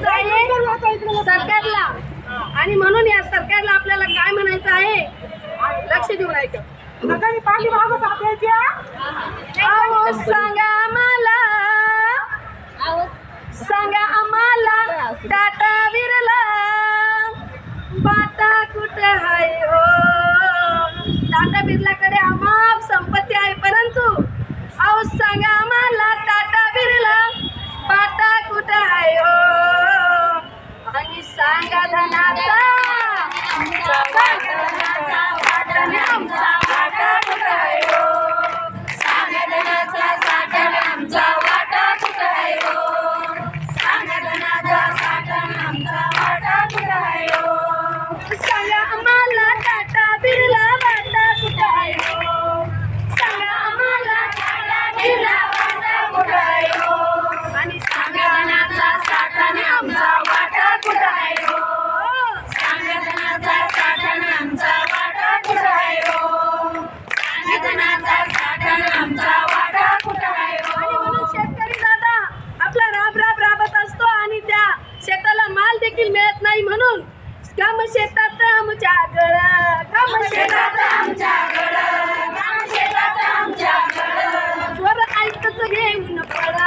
म्हणायचं आहे. सरकारला. आणि म्हणून या सरकारला आपल्याला काय म्हणायचं आहे? लक्ष देऊन ऐका. सांगा आम्हाला. सांगा आम्हाला टाटा विरला बाटा कुठं आहे हो? टाटा बिर्लाकडे अमाप संपत्ती आहे परंतु अहो सांगा आम्हाला टाटा बिर्ला बाटा कुठं आहे हो आणि शेतकरी दादा आपला राब राब राबत असतो आणि त्या शेताला माल देखील मिळत नाही म्हणून काम शेतात आमच्या गळ काम शेतात आमच्या गळ काम घेऊन पळ.